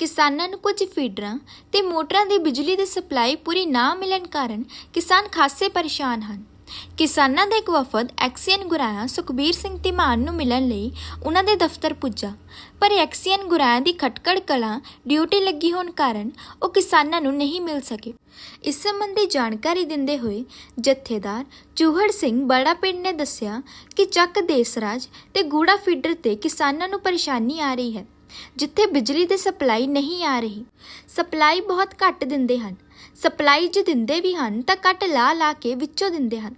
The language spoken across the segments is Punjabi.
ਕਿਸਾਨਾਂ ਨੂੰ ਕੁਝ ਫੀਡਰਾਂ ਤੇ ਮੋਟਰਾਂ ਦੀ ਬਿਜਲੀ ਦੀ ਸਪਲਾਈ ਪੂਰੀ ਨਾ ਮਿਲਣ ਕਾਰਨ ਕਿਸਾਨ ਖਾਸੇ ਪਰੇਸ਼ਾਨ ਹਨ। ਕਿਸਾਨਾਂ ਦਾ ਇੱਕ ਵਫਦ ਐਕਸੀਅਨ ਗੁਰਾਇਆ ਸੁਖਬੀਰ ਸਿੰਘ ਧੀਮਾਨ ਨੂੰ ਮਿਲਣ ਲਈ ਉਹਨਾਂ ਦੇ ਦਫ਼ਤਰ ਪੁੱਜਾ। ਪਰ ਐਕਸੀਅਨ ਗੁਰਾਇਆ ਦੀ ਖਟਕੜ ਕਲਾਂ ਡਿਊਟੀ ਲੱਗੀ ਹੋਣ ਕਾਰਨ ਉਹ ਕਿਸਾਨਾਂ ਨੂੰ ਨਹੀਂ ਮਿਲ ਸਕੇ। ਇਸ ਸੰਬੰਧੀ ਜਾਣਕਾਰੀ ਦਿੰਦੇ ਹੋਏ ਜਥੇਦਾਰ ਚੂਹੜ ਸਿੰਘ ਬੜਾ ਪਿੰਡ ਨੇ ਦੱਸਿਆ ਕਿ ਚੱਕ ਦੇਸਰਾਜ ਤੇ ਗੂੜਾ ਫੀਡਰ ਤੇ ਕਿਸਾਨਾਂ ਨੂੰ ਪਰੇਸ਼ਾਨੀ ਆ ਰਹੀ ਹੈ। ਜਿੱਥੇ ਬਿਜਲੀ ਦੀ ਸਪਲਾਈ ਨਹੀਂ ਆ ਰਹੀ, ਸਪਲਾਈ ਬਹੁਤ ਘੱਟ ਦਿੰਦੇ ਹਨ। ਸਪਲਾਈ ਜੇ ਦਿੰਦੇ ਵੀ ਹਨ ਤਾਂ ਕੱਟ ਲਾ ਲਾ ਕੇ ਵਿੱਚੋਂ ਦਿੰਦੇ ਹਨ।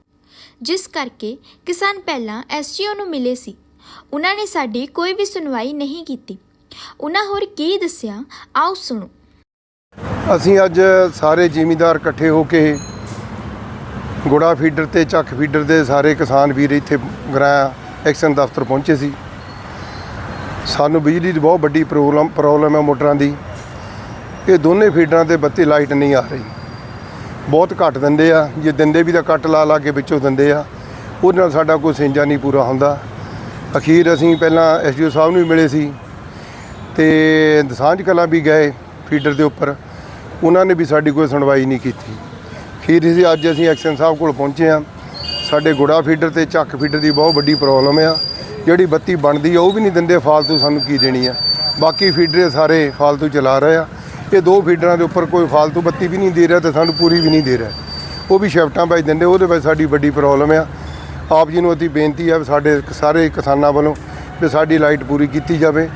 ਜਿਸ ਕਰਕੇ ਕਿਸਾਨ ਪਹਿਲਾਂ ਐਸਜੀਓ ਨੂੰ ਮਿਲੇ ਸੀ। ਉਹਨਾਂ ਨੇ ਸਾਡੀ ਕੋਈ ਵੀ ਸੁਣਵਾਈ ਨਹੀਂ ਕੀਤੀ। ਉਹਨਾਂ ਹੋਰ ਕੀ ਦੱਸਿਆ, ਆਓ ਸੁਣੋ। ਅਸੀਂ ਅੱਜ ਸਾਰੇ ਜ਼ਿਮੀਦਾਰ ਇਕੱਠੇ ਹੋ ਕੇ ਗੁੜਾ ਫੀਡਰ ਤੇ ਚੱਕ ਫੀਡਰ ਦੇ ਸਾਰੇ ਕਿਸਾਨ ਵੀਰ ਇੱਥੇ ਗਰਾਇਆ ਐਕਸ਼ਨ ਦਫ਼ਤਰ ਪਹੁੰਚੇ ਸੀ। ਸਾਨੂੰ ਬਿਜਲੀ ਦੀ ਬਹੁਤ ਵੱਡੀ ਪ੍ਰੋਬਲਮ ਪ੍ਰੋਬਲਮ ਹੈ ਮੋਟਰਾਂ ਦੀ। ਇਹ ਦੋਨੇ ਫੀਡਰਾਂ ਤੇ ਬੱਤੀ ਲਾਈਟ ਨਹੀਂ ਆ ਰਹੀ। ਬਹੁਤ ਘੱਟ ਦਿੰਦੇ ਆ। ਜੇ ਦਿੰਦੇ ਵੀ ਤਾਂ ਕੱਟ ਲਾ ਲਾ ਕੇ ਵਿੱਚੋਂ ਦਿੰਦੇ ਆ। ਉਹਦੇ ਨਾਲ ਸਾਡਾ ਕੋਈ ਸਿੰਜਾ ਨਹੀਂ ਪੂਰਾ ਹੁੰਦਾ। ਅਖੀਰ ਅਸੀਂ ਪਹਿਲਾਂ ਐਸਡੀਓ ਸਾਹਿਬ ਨੂੰ ਵੀ ਮਿਲੇ ਸੀ ਤੇ ਦਸਾਂਝ ਕਲਾਂ ਵੀ ਗਏ ਫੀਡਰ ਦੇ ਉੱਪਰ। ਉਹਨਾਂ ਨੇ ਵੀ ਸਾਡੀ ਕੋਈ ਸੁਣਵਾਈ ਨਹੀਂ ਕੀਤੀ। ਅਖੀਰ ਅਸੀਂ ਅੱਜ ਅਸੀਂ ਐਕਸ਼ਨ ਸਾਹਿਬ ਕੋਲ ਪਹੁੰਚੇ ਆ ਸਾਡੇ ਗੁੜਾ ਫੀਡਰ ਤੇ ਚੱਕ ਫੀਡਰ ਦੀ ਬਹੁਤ ਵੱਡੀ ਪ੍ਰੋਬਲਮ ਆ। ਜਿਹੜੀ ਬੱਤੀ ਬਣਦੀ ਆ ਉਹ ਵੀ ਨਹੀਂ ਦਿੰਦੇ ਫਾਲਤੂ ਸਾਨੂੰ ਕੀ ਦੇਣੀ ਆ? ਬਾਕੀ ਫੀਡਰ ਸਾਰੇ ਫਾਲਤੂ ਚਲਾ ਰਹੇ ਆ। ਇਹ ਦੋ ਫੀਡਰਾਂ ਦੇ ਉੱਪਰ ਕੋਈ ਫਾਲਤੂ ਬੱਤੀ ਵੀ ਨਹੀਂ ਦੇ ਰਿਹਾ ਤੇ ਸਾਨੂੰ ਪੂਰੀ ਵੀ ਨਹੀਂ ਦੇ ਰਿਹਾ। ਉਹ ਵੀ ਸ਼ਿਫਟਾਂ ਵਿੱਚ ਦਿੰਦੇ ਉਹਦੇ ਵਿੱਚ ਸਾਡੀ ਵੱਡੀ ਪ੍ਰੋਬਲਮ ਆ। ਆਪ ਜੀ ਨੂੰ ਅਤੀ ਬੇਨਤੀ ਆ ਸਾਡੇ ਸਾਰੇ ਕਿਸਾਨਾਂ ਵੱਲੋਂ ਵੀ ਸਾਡੀ ਲਾਈਟ ਪੂਰੀ ਕੀਤੀ ਜਾਵੇ।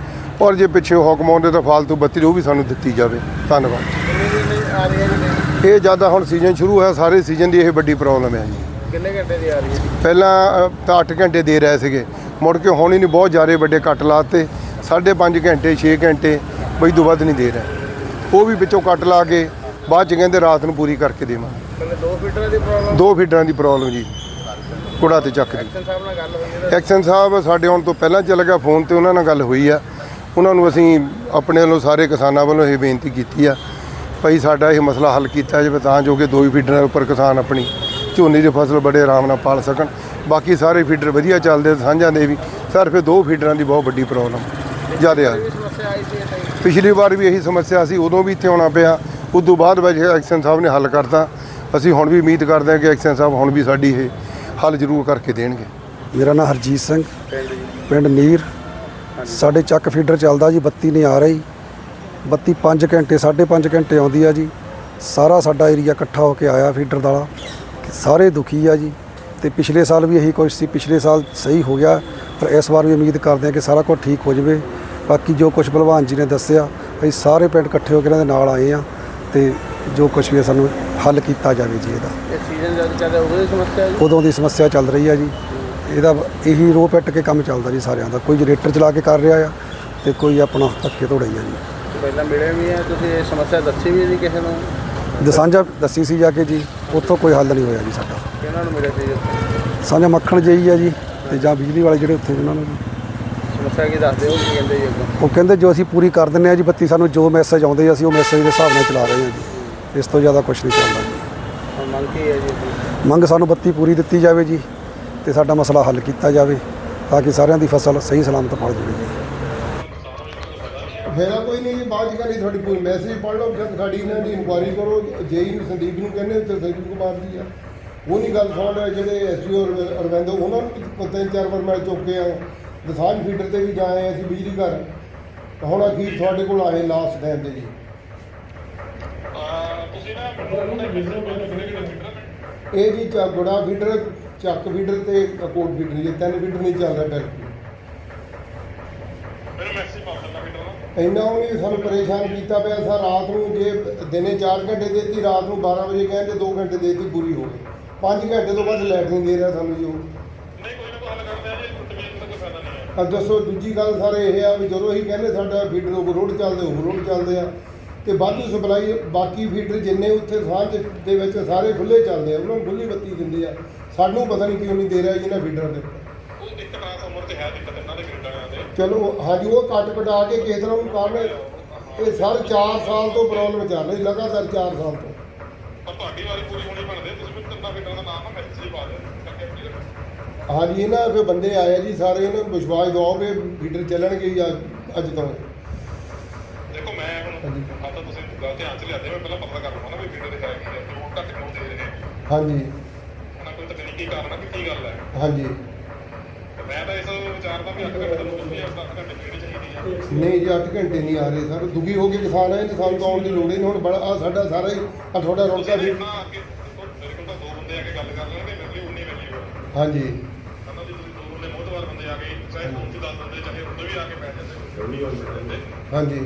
ਔਰ ਜੇ ਪਿੱਛੇ ਹੁਕਮ ਆਉਂਦੇ ਤਾਂ ਫਾਲਤੂ ਬੱਤੀ ਉਹ ਵੀ ਸਾਨੂੰ ਦਿੱਤੀ ਜਾਵੇ। ਧੰਨਵਾਦ। ਇਹ ਜ਼ਿਆਦਾ ਹੁਣ ਸੀਜ਼ਨ ਸ਼ੁਰੂ ਹੋਇਆ ਸਾਰੇ ਸੀਜ਼ਨ ਦੀ ਇਹ ਵੱਡੀ ਪ੍ਰੋਬਲਮ ਹੈ ਜੀ। ਕਿੰਨੇ ਘੰਟੇ ਦੀ ਆ ਰਹੀ ਹੈ ਪਹਿਲਾਂ ਤਾਂ 8 ਘੰਟੇ ਦੇ ਰਹੇ ਸੀਗੇ। ਮੁੜ ਕੇ ਹੁਣ ਹੀ ਨਹੀਂ ਬਹੁਤ ਜ਼ਿਆਦਾ ਵੱਡੇ ਕੱਟ ਲਾਤੇ। 5.5 ਘੰਟੇ 6 ਘੰਟੇ ਬਈ ਤੋਂ ਵੱਧ ਨਹੀਂ ਦੇ ਰਹੇ। ਉਹ ਵੀ ਵਿੱਚੋਂ ਕੱਟ ਲਾ ਕੇ ਬਾਅਦ ਚ ਕਹਿੰਦੇ ਰਾਤ ਨੂੰ ਪੂਰੀ ਕਰਕੇ ਦੇਵਾਂਗੇ। ਪਹਿਲੇ ਦੋ ਫੀਟਰਾਂ ਦੀ ਪ੍ਰੋਬਲਮ ਦੋ ਫੀਡਰਾਂ ਦੀ ਪ੍ਰੋਬਲਮ ਜੀ। ਕੁੜਾ ਤੇ ਚੱਕ ਦੀ ਐਕਸ਼ਨ ਸਾਹਿਬ ਸਾਡੇ ਆਉਣ ਤੋਂ ਪਹਿਲਾਂ ਚੱਲ ਗਿਆ ਫੋਨ ਤੇ ਉਹਨਾਂ ਨਾਲ ਗੱਲ ਹੋਈ ਆ। ਉਹਨਾਂ ਨੂੰ ਅਸੀਂ ਆਪਣੇ ਵੱਲੋਂ ਸਾਰੇ ਕਿਸਾਨਾਂ ਵੱਲੋਂ ਇਹ ਬੇਨਤੀ ਕੀਤੀ ਆ ਭਾਈ ਸਾਡਾ ਇਹ ਮਸਲਾ ਹੱਲ ਕੀਤਾ ਜਾਵੇ ਤਾਂ ਜੋ ਕਿ ਦੋ ਹੀ ਫੀਡਰਾਂ ਉੱਪਰ ਕਿਸਾਨ ਆਪਣੀ ਝੋਨੇ ਦੀ ਫਸਲ ਬੜੇ ਆਰਾਮ ਨਾਲ ਪਾਲ ਸਕਣ। ਬਾਕੀ ਸਾਰੇ ਫੀਡਰ ਵਧੀਆ ਚੱਲਦੇ ਸਾਂਝਾਂ ਦੇ ਵੀ। ਸਰ ਇਹ ਦੋ ਫੀਡਰਾਂ ਦੀ ਬਹੁਤ ਵੱਡੀ ਪ੍ਰੋਬਲਮ ਜ਼ਿਆਦਾ ਆ। ਪਿਛਲੀ ਵਾਰ ਵੀ ਇਹੀ ਸਮੱਸਿਆ ਸੀ, ਉਦੋਂ ਵੀ ਇੱਥੇ ਆਉਣਾ ਪਿਆ। ਉਸ ਤੋਂ ਬਾਅਦ ਵਿੱਚ ਐਕਸ਼ਨ ਸਾਹਿਬ ਨੇ ਹੱਲ ਕਰਤਾ। ਅਸੀਂ ਹੁਣ ਵੀ ਉਮੀਦ ਕਰਦੇ ਹਾਂ ਕਿ ਐਕਸ਼ਨ ਸਾਹਿਬ ਹੁਣ ਵੀ ਸਾਡੀ ਇਹ ਹੱਲ ਜ਼ਰੂਰ ਕਰਕੇ ਦੇਣਗੇ। ਮੇਰਾ ਨਾਮ ਹਰਜੀਤ ਸਿੰਘ, ਪਿੰਡ ਨੀਰ। ਸਾਡੇ ਚੱਕ ਫੀਡਰ ਚੱਲਦਾ ਜੀ, ਬੱਤੀ ਨਹੀਂ ਆ ਰਹੀ। ਬੱਤੀ 5 ਘੰਟੇ 5.5 ਘੰਟੇ ਆਉਂਦੀ ਆ ਜੀ। ਸਾਰਾ ਸਾਡਾ ਏਰੀਆ ਇਕੱਠਾ ਹੋ ਕੇ ਆਇਆ ਫੀਡਰ ਦਾ ਸਾਰੇ ਦੁਖੀ ਆ ਜੀ। ਤੇ ਪਿਛਲੇ ਸਾਲ ਵੀ ਇਹੀ ਕੁਛ ਸੀ ਪਿਛਲੇ ਸਾਲ ਸਹੀ ਹੋ ਗਿਆ ਪਰ ਇਸ ਵਾਰ ਵੀ ਉਮੀਦ ਕਰਦੇ ਹਾਂ ਕਿ ਸਾਰਾ ਕੁਝ ਠੀਕ ਹੋ ਜਾਵੇ। ਬਾਕੀ ਜੋ ਕੁਝ ਭਲਵਾਨ ਜੀ ਨੇ ਦੱਸਿਆ ਅਸੀਂ ਸਾਰੇ ਪਿੰਡ ਇਕੱਠੇ ਹੋ ਕੇ ਇਹਨਾਂ ਦੇ ਨਾਲ ਆਏ ਆ ਤੇ ਜੋ ਕੁਝ ਵੀ ਹੈ ਸਾਨੂੰ ਹੱਲ ਕੀਤਾ ਜਾਵੇ ਜੀ ਇਹਦਾ। ਸੀਜ਼ਨ ਜਦ ਉਦੋਂ ਦੀ ਸਮੱਸਿਆ ਹੈ ਜੀ? ਉਦੋਂ ਦੀ ਸਮੱਸਿਆ ਚੱਲ ਰਹੀ ਆ ਜੀ। ਇਹਦਾ ਇਹੀ ਰੋ ਪਿੱਟ ਕੇ ਕੰਮ ਚੱਲਦਾ ਜੀ ਸਾਰਿਆਂ ਦਾ। ਕੋਈ ਜਨਰੇਟਰ ਚਲਾ ਕੇ ਕਰ ਰਿਹਾ ਆ ਤੇ ਕੋਈ ਆਪਣਾ ਧੱਕੇ ਧੋੜਾਈ ਆ ਜੀ। ਪਹਿਲਾਂ ਮਿਲੇ ਵੀ ਹੈ ਤੁਸੀਂ ਇਹ ਸਮੱਸਿਆ ਦੱਸੀ ਵੀ ਨਹੀਂ ਕਿਸੇ ਨੂੰ? ਦਸਾਂਜਾ ਦੱਸੀ ਸੀ ਜਾ ਕੇ ਜੀ ਉੱਥੋਂ ਕੋਈ ਹੱਲ ਨਹੀਂ ਹੋਇਆ ਜੀ ਸਾਡਾ। ਕਿਹਨਾਂ ਨੂੰ ਮਿਲੇ ਸੀ ਸਾਂਝਾ ਮੱਖਣ ਜਈ ਆ ਜੀ ਤੇ ਜਾਂ ਬਿਜਲੀ ਵਾਲੇ ਜਿਹੜੇ ਉੱਥੇ ਉਹਨਾਂ ਨੂੰ ਸਮੱਸਿਆ ਕੀ ਦੱਸਦੇ ਹੋ ਕੀ ਕਹਿੰਦੇ ਜੀ ਅੱਗੋਂ? ਉਹ ਕਹਿੰਦੇ ਜੋ ਅਸੀਂ ਪੂਰੀ ਕਰ ਦਿੰਨੇ ਆ ਜੀ ਬੱਤੀ ਸਾਨੂੰ ਜੋ ਮੈਸੇਜ ਆਉਂਦੇ ਆ ਅਸੀਂ ਉਹ ਮੈਸੇਜ ਦੇ ਹਿਸਾਬ ਨਾਲ ਚਲਾ ਰਹੇ ਹਾਂ ਜੀ। ਇਸ ਤੋਂ ਜ਼ਿਆਦਾ ਕੁਝ ਨਹੀਂ ਚੱਲਦਾ। ਜੀ ਮੰਗ ਕੀ ਹੈ ਜੀ ਮੰਗ ਸਾਨੂੰ ਬੱਤੀ ਪੂਰੀ ਦਿੱਤੀ ਜਾਵੇ ਜੀ ਤੇ ਸਾਡਾ ਮਸਲਾ ਹੱਲ ਕੀਤਾ ਜਾਵੇ ਤਾਂ ਕਿ ਸਾਰਿਆਂ ਦੀ ਫਸਲ ਸਹੀ ਸਲਾਮਤ ਪੜ ਜਾਵੇ ਜੀ। ਫੇਰਾ ਕੋਈ ਨਹੀਂ ਜੀ, ਬਾਅਦ ਚ ਕਰੀ ਤੁਹਾਡੀ ਕੋਈ ਮੈਸੇਜ ਪੜ੍ਹ ਲਓ ਜਦ ਸਾਡੀ ਇਹਨਾਂ ਦੀ ਇਨਕੁਆਇਰੀ ਕਰੋ ਜੇਈ ਨੂੰ ਸੰਦੀਪ ਨੂੰ ਕਹਿੰਦੇ ਤੇ ਸੰਦੀਪ ਕੁਮਾਰ ਜੀ ਆ। ਉਹ ਨਹੀਂ ਗੱਲ ਸੁਣ ਰਹੇ ਜਿਹੜੇ ਐਸਪੀਓ ਅਰਵਿੰਦੋ, ਉਹਨਾਂ ਨੂੰ ਵੀ ਤਿੰਨ ਚਾਰ ਵਾਰ ਮੈਂ ਚੁੱਕੇ ਆ ਦਸਾਂਝ ਫੀਡਰ ਤੇ ਵੀ ਜਾਏ ਅਸੀਂ ਬਿਜਲੀ ਘਰ। ਹੁਣ ਅਖੀਰ ਤੁਹਾਡੇ ਕੋਲ ਆਏ ਲਾਸਟ ਟਾਈਮ ਦੇ ਜੀ। ਇਹ ਜੀ ਚਾ ਗੁੜਾ ਫੀਡਰ ਚੱਕ ਫੀਡਰ ਤੇ ਕੋਟ ਫੀਡਰ ਜੀ ਤਿੰਨ ਫੀਡਰ ਨਹੀਂ ਚੱਲ ਰਿਹਾ ਬਿਲਕੁਲ ਇੰਨਾ ਉਹਨੇ ਸਾਨੂੰ ਪਰੇਸ਼ਾਨ ਕੀਤਾ ਪਿਆ ਸਰ, ਰਾਤ ਨੂੰ ਜੇ ਦਿਨੇ 4 ਘੰਟੇ ਦੇਤੀ, ਰਾਤ ਨੂੰ 12 ਵਜੇ ਕਹਿੰਦੇ 2 ਘੰਟੇ ਦੇਤੀ ਪੂਰੀ ਹੋ ਗਈ। 5 ਘੰਟੇ ਤੋਂ ਬਾਅਦ ਲਾਈਟ ਨਹੀਂ ਦੇ ਰਿਹਾ ਸਾਨੂੰ ਜੀ ਉਹ। ਦੱਸੋ, ਦੂਜੀ ਗੱਲ ਸਰ ਇਹ ਆ ਵੀ ਜਦੋਂ ਅਸੀਂ ਕਹਿੰਦੇ ਸਾਡਾ ਫੀਡਰ ਉਹ ਰੋਡ ਚੱਲਦੇ, ਉਹ ਰੋਡ ਚੱਲਦੇ ਆ, ਤੇ ਵਾਧੂ ਸਪਲਾਈ ਬਾਕੀ ਫੀਡਰ ਜਿੰਨੇ ਉੱਥੇ ਸਾਂਝ ਦੇ ਵਿੱਚ ਸਾਰੇ ਖੁੱਲੇ ਚੱਲਦੇ ਆ, ਉਹਨਾਂ ਨੂੰ ਖੁੱਲੀ ਬੱਤੀ ਦਿੰਦੇ ਆ। ਸਾਨੂੰ ਪਤਾ ਨਹੀਂ ਕਿਉਂ ਨਹੀਂ ਦੇ ਰਿਹਾ ਇਹਨਾਂ ਫੀਡਰਾਂ ਦੇ ਤੇ ਹੈ ਦਿੱਕਤ ਇਹਨਾਂ ਦੇ ਫੀਡਰਾਂ ਦੇ ਚਲੋ ਹਾਂਜੀ ਉਹ ਕੱਟ ਕਟਾ ਕੇ ਕਿਸ ਤਰ੍ਹਾਂ ਨੂੰ ਕਰਨ ਇਹ ਸਰ 4 ਸਾਲ ਤੋਂ ਪ੍ਰੋਬਲਮ ਚੱਲ ਰਹੀ ਲਗਾਤਾਰ 4 ਸਾਲ ਤੋਂ। ਪਰ ਤੁਹਾਡੀ ਵਾਰੀ ਪੂਰੀ ਹੋਣੀ ਬਣਦੇ ਤੁਸੀਂ ਵੀ ਤਿੰਨਾਂ ਫੀਡਰਾਂ ਦਾ ਨਾਮ ਮੈਸੇਜ ਪਾ ਦਿਓ ਹਾਂਜੀ ਇਹਨਾਂ ਫਿਰ ਬੰਦੇ ਆਏ ਜੀ ਸਾਰੇ ਇਹਨਾਂ ਨੂੰ ਵਿਸ਼ਵਾਸ ਦਿਵਾਓ ਕਿ ਫੀਡਰ ਚੱਲਣਗੇ ਅੱਜ- ਤੋਂ। ਦੇਖੋ ਮੈਂ ਹੁਣ ਹਾਂਜੀ। ਆ ਤਾਂ ਤੁਸੀਂ ਗੱਲ ਧਿਆਨ ਚ ਲਿਆਦੇ ਮੈਂ ਪਹਿਲਾਂ ਪਤਾ ਕਰ ਲਵਾਂ ਨਾ ਵੀ ਫੀਡਰ ਦੇ ਹੈ ਕੀ ਹੈ ਤੇ ਉਹ ਘੱਟ ਕਿਉਂ ਦੇ ਰਹੇ ਨੇ। ਹਾਂਜੀ। ਉਹਨਾਂ ਕੋਈ ਤਕਨੀਕੀ ਕਾਰਨ ਆ ਕਿ ਕੀ ਗੱਲ ਹੈ। ਹਾਂਜੀ। ਤੇ ਮੈਂ ਤਾਂ ਇਸ ਵਿਚਾਰ ਦਾ ਵੀ ਅੱਠ ਘੰਟੇ ਤੁਹਾਨੂੰ ਕਹਿੰਦੀ ਆ 10 ਘੰਟੇ ਫੀਡ ਚਾਹੀਦੀ ਆ। ਨਹੀਂ ਜੀ 8 ਘੰਟੇ ਨਹੀਂ ਆ ਰਹੇ ਸਰ। ਦੁਖੀ ਹੋ ਕੇ ਕਿਸਾਨ ਆਏ ਤੇ ਸਾਨੂੰ ਤਾਂ ਆਉਣ ਦੀ ਲੋੜ ਹੀ ਨਹੀਂ। ਹੁਣ ਬੜਾ ਆ ਸਾਡਾ ਸਾਰਾ ਹੀ ਆ ਤੁਹਾਡਾ ਰੌਣਕਾ ਦੇਖੋ, ਮੇਰੇ ਕੋਲ ਤਾਂ ਦੋ ਬੰਦੇ ਆ ਕੇ ਗੱਲ ਕਰ ਲੈਣਗੇ ਮੇਰੇ ਲਈ ਉਨੀ ਵੈਲਿਊ ਹੈ ਹਾਂਜੀ। ਕਹਿੰਦਾ ਜੀ ਤੁਸੀਂ ਦੋ ਬੰਦੇ ਮੋਹਤਵਾਰ ਬੰਦੇ ਆ ਗਏ ਚਾਹੇ ਫੋਨ 'ਚ ਦੱਸ ਦਿੰਦੇ ਚਾਹੇ ਉਹਦੇ ਵੀ ਆ ਕੇ ਬੈਠ ਜਾਂਦੇ। ਹਾਂਜੀ।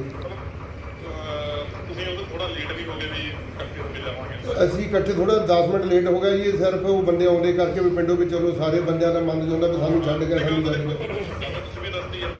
ਤੁਸੀਂ ਉਹ ਥੋੜਾ ਲੇਟ ਵੀ ਹੋ ਗਏ ਵੀ ਇਕੱਠੇ ਹੋ ਕੇ ਜਾਵਾਂਗੇ? ਅਸੀਂ ਇਕੱਠੇ ਥੋੜਾ 10 ਮਿੰਟ ਲੇਟ ਹੋ ਗਏ ਜੀ ਇਹ ਸਿਰਫ ਉਹ ਬੰਦੇ ਆਉਂਦੇ ਕਰਕੇ ਵੀ ਪਿੰਡੋਂ ਵੀ ਚਲੋ ਸਾਰੇ ਬੰਦਿਆਂ ਦਾ ਮਨ ਜਾਂਦਾ ਵੀ ਸਾਨੂੰ ਛੱਡ ਕੇ ਸਾਨੂੰ ਕੇ